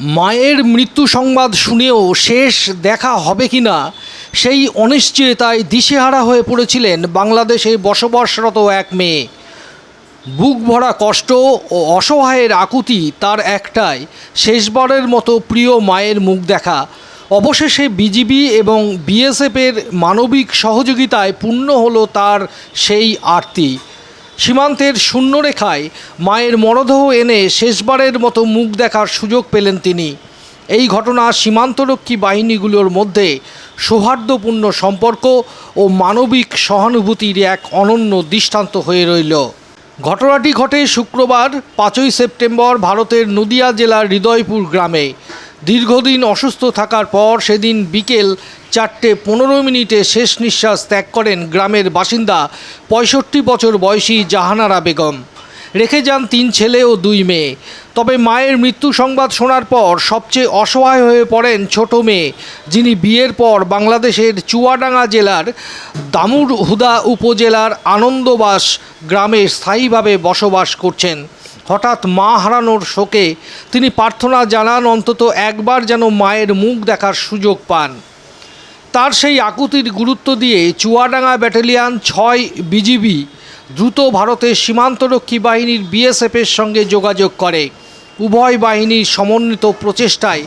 মায়ের মৃত্যু সংবাদ শুনেও শেষ দেখা হবে কি না, সেই অনিশ্চয়তায় দিশেহারা হয়ে পড়েছিলেন বাংলাদেশে বসবাসরত এক মেয়ে। বুক ভরা কষ্ট ও অসহায়ের আকুতি তার একটাই, শেষবারের মতো প্রিয় মায়ের মুখ দেখা। অবশেষে বিজিবি এবং বিএসএফের মানবিক সহযোগিতায় পূর্ণ হলো তার সেই আরতি। সীমান্তের শূন্যরেখায় মায়ের মরদেহ এনে শেষবারের মতো মুখ দেখার সুযোগ পেলেন তিনি। এই ঘটনা সীমান্তরক্ষী বাহিনীগুলোর মধ্যে সৌহার্দ্যপূর্ণ সম্পর্ক ও মানবিক সহানুভূতির এক অনন্য দৃষ্টান্ত হয়ে রইল। ঘটনাটি ঘটে শুক্রবার পাঁচই সেপ্টেম্বর ভারতের নদিয়া জেলার হৃদয়পুর গ্রামে। দীর্ঘদিন অসুস্থ থাকার পর সেদিন বিকেল চারটে পনেরো মিনিটে শেষ নিঃশ্বাস ত্যাগ করেন গ্রামের বাসিন্দা পঁয়ষট্টি বছর বয়সী জাহানারা বেগম। রেখে যান তিন ছেলে ও দুই মেয়ে। তবে মায়ের মৃত্যু সংবাদ শোনার পর সবচেয়ে অসহায় হয়ে পড়েন ছোট মেয়ে, যিনি বিয়ের পর বাংলাদেশের চুয়াডাঙ্গা জেলার দামুর হুদা উপজেলার আনন্দবাস গ্রামে স্থায়ীভাবে বসবাস করছেন। হঠাৎ মা হারানোর শোকে তিনি প্রার্থনা জানান অন্তত একবার যেন মায়ের মুখ দেখার সুযোগ পান। তার সেই আকুতির গুরুত্ব দিয়ে চুয়াডাঙ্গা ব্যাটালিয়ান ছয় বিজিবি দ্রুত ভারতের সীমান্তরক্ষী বাহিনীর বিএসএফের সঙ্গে যোগাযোগ করে। উভয় বাহিনীর সমন্বিত প্রচেষ্টায়।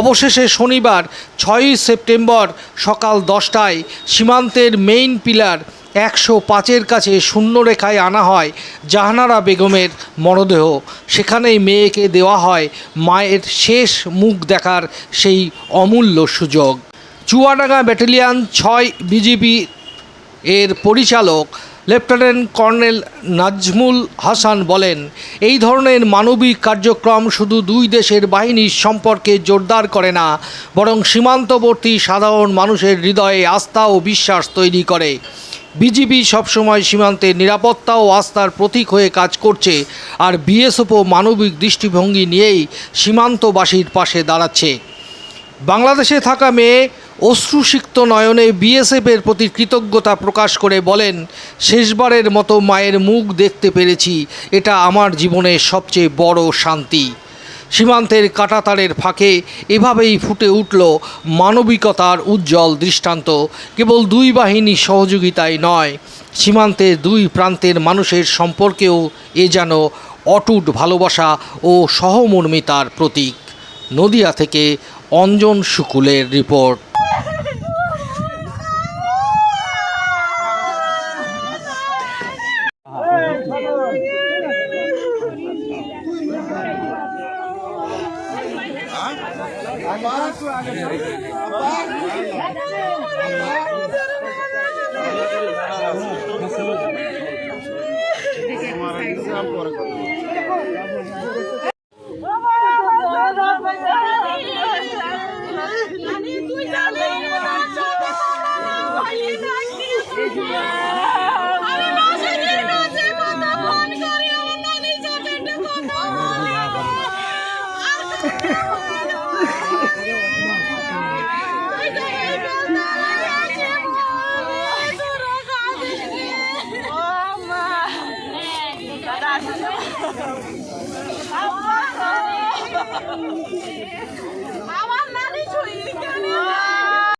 অবশেষে শনিবার ছয়ই সেপ্টেম্বর সকাল দশটায় সীমান্তের মেইন পিলার একশো পাঁচের কাছে শূন্যরেখায় আনা হয় জাহানারা বেগমের মরদেহ। সেখানেই মেয়েকে দেওয়া হয় মায়ের শেষ মুখ দেখার সেই অমূল্য সুযোগ। চুয়াডাঙ্গা ব্যাটালিয়ান ছয় বিজিবি এর পরিচালক লেফটেন্যান্ট কর্নেল নাজমুল হাসান বলেন, এই ধরনের মানবিক কার্যক্রম শুধু দুই দেশের বাহিনীর সম্পর্কে জোরদার করে না, বরং সীমান্তবর্তী সাধারণ মানুষের হৃদয়ে আস্থা ও বিশ্বাস তৈরি করে। বিজিবি সবসময় সীমান্তে নিরাপত্তা ও আস্থার প্রতীক হয়ে কাজ করছে, আর বিএসএফও মানবিক দৃষ্টিভঙ্গি নিয়েই সীমান্তবাসীর পাশে দাঁড়াচ্ছে। বাংলাদেশে থাকা মেয়ে অশ্রুসিক্ত নয়নে বিএসএফের প্রতি কৃতজ্ঞতা প্রকাশ করে বলেন, শেষবারের মতো মায়ের মুখ দেখতে পেরেছি। এটা আমার জীবনের সবচেয়ে বড় শান্তি। সীমান্তের কাটাতারের ফাঁকে এভাবেই ফুটে উঠল মানবিকতার উজ্জ্বল দৃষ্টান্ত। কেবল দুই বাহিনী সহযোগিতায় নয় সীমান্তের দুই প্রান্তের মানুষের সম্পর্কেও এ যেন অটুট ভালোবাসা ও সহমর্মিতার প্রতীক। নদিয়া থেকে অঞ্জন শুকুলের রিপোর্ট। અપાર અપાર আমার নানি ছুঁয়ে